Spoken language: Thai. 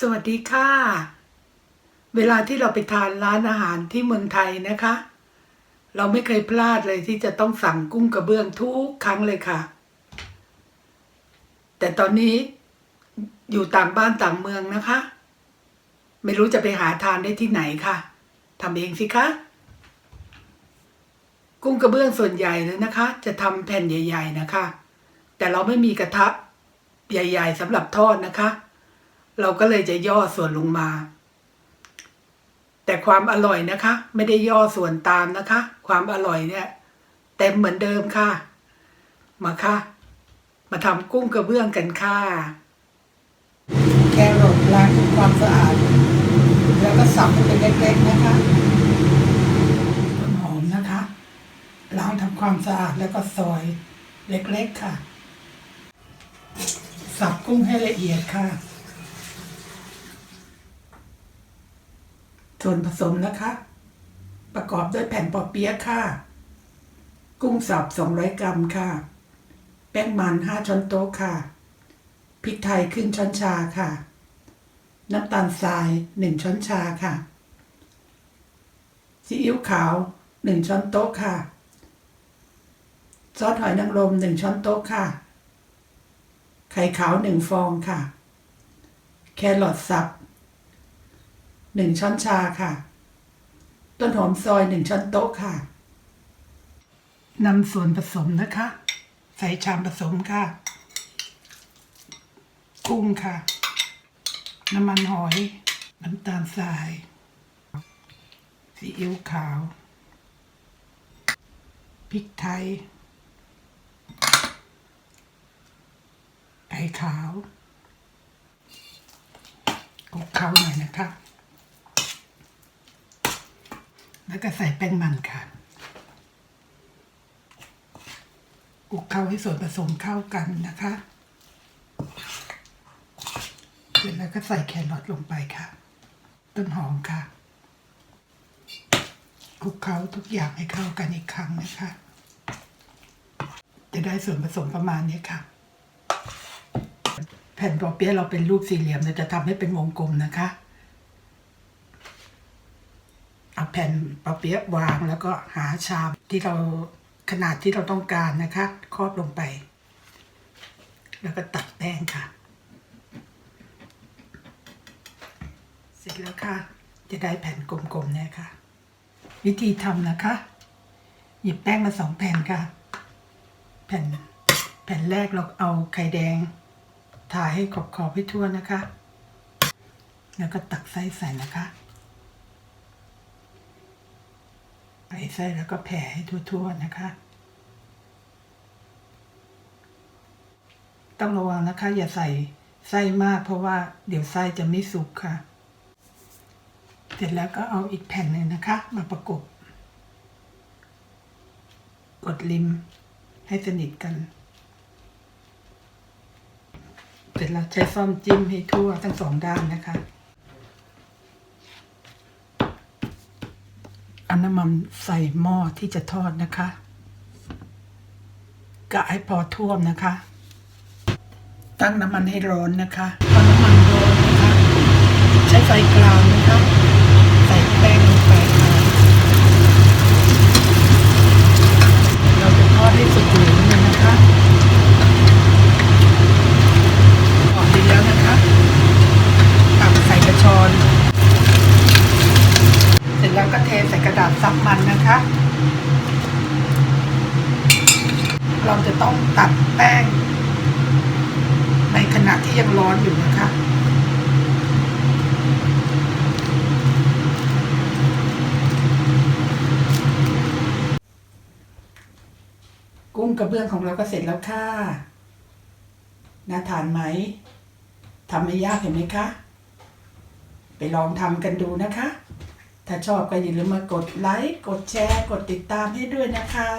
สวัสดีค่ะ เวลาที่เราไปทานร้านอาหารที่เมืองไทยนะคะ เราไม่เคยพลาดเลยที่จะต้องสั่งกุ้งกระเบื้องทุกครั้งเลยค่ะ แต่ตอนนี้อยู่ต่างบ้านต่างเมืองนะคะ ไม่รู้จะไปหาทานได้ที่ไหนค่ะทำเองสิคะกุ้งกระเบื้องส่วนใหญ่เลยนะคะ จะทำแผ่นใหญ่ ๆนะคะ แต่เราไม่มีกระทะใหญ่ ๆสำหรับทอดนะคะ เราก็เลยจะย่อส่วนลงมา แต่ความอร่อยนะคะ ไม่ได้ย่อส่วนตามนะคะ ความอร่อยเนี่ยเต็มเหมือนเดิมค่ะ มาค่ะ มาทำกุ้งกระเบื้องกันค่ะ แครอทล้างทำความสะอาด แล้วก็สับให้เป็นเล็กๆนะคะต้นหอมนะคะ ล้างทำความสะอาดแล้วก็ซอยเล็กๆค่ะ สับกุ้งให้ละเอียดค่ะ ส่วนผสมนะคะ ประกอบด้วยแผ่นปอเปี๊ยะค่ะ กุ้งสับ 200 กรัมค่ะ แป้งมัน 5 ช้อนโต๊ะค่ะ พริกไทยครึ่งช้อนชาค่ะ น้ำตาลทราย 1 ช้อนชาค่ะซีอิ๊วขาว 1 ช้อนโต๊ะค่ะ ซอสหอยนางรม 1 ช้อนโต๊ะค่ะ ไข่ขาว 1 ฟองค่ะ แครอทสับ หนึ่งช้อนชาค่ะ ต้นหอมซอยหนึ่งช้อนโต๊ะค่ะนำส่วนผสมนะคะ ใส่ชามผสมค่ะ กุ้งค่ะ น้ำมันหอย น้ำตาลทราย ซีอิ๊วขาว พริกไทยไข่ขาวคลุกเคล้าหน่อยนะคะ แล้วก็ใส่แป้งมันค่ะคลุกเคล้าให้ส่วนผสมเข้ากันนะคะเสร็จแล้วก็ใส่แครอทลงไปค่ะ ต้นหอมค่ะคลุกเคล้าทุกอย่างให้เข้ากันอีกครั้งนะคะ จะได้ส่วนผสมประมาณนี้ค่ะ แผ่นปอเปี๊ยะเราเป็นรูปสี่เหลี่ยมเราจะทำให้เป็นวงกลมนะคะ เอา แผ่นปอเปี๊ยะวางแล้วก็หาชามที่เราขนาดที่เราต้องการนะคะครอบลงไป แล้วก็ตัดแป้งค่ะ เสร็จแล้วค่ะ จะได้แผ่นกลมๆเนี่ยค่ะ วิธีทำนะคะ หยิบแป้งมาสองแผ่นค่ะ แผ่นแผ่นแรกเราเอาไข่แดงทาให้ขอบๆให้ทั่วนะคะ แล้วก็ตักไส้ใส่นะคะ ใส่ไส้แล้วก็แผ่ให้ทั่วๆนะคะ ต้องระวังนะคะ อย่าใส่ไส้มากเพราะว่าเดี๋ยวไส้จะไม่สุกค่ะ เสร็จแล้วก็เอาอีกแผ่นหนึ่งนะคะ มาประกบ กดริมให้สนิทกัน เสร็จแล้วใช้ซ่อมจิ้มให้ทั่วทั้งสองด้านนะคะ เอา น้ำมันใส่หม้อที่จะทอดนะคะกะให้พอท่วมนะคะ ตั้งน้ำมันให้ร้อนนะคะพอน้ำมันร้อนนะคะ ใช้ไฟกลางนะคะ ใส่แป้งลงไปค่ะ เราจะทอดให้สุกเหลืองเลยนะคะ ออกดีแล้วนะคะตักใส่กระชอน เสร็จแล้ว ก็เทใส่กระดาษซับมันนะคะ เราจะต้องตัดแป้ง ในขณะที่ยังร้อนอยู่นะคะกุ้งกระเบื้องของเราก็เสร็จแล้วค่ะ น่าทานไหม ทำไม่ยากเห็นไหมคะ ไปลองทำกันดูนะคะ ถ้าชอบก็อย่าลืมมากดไลค์ กดแชร์ กดติดตามให้ด้วยนะคะ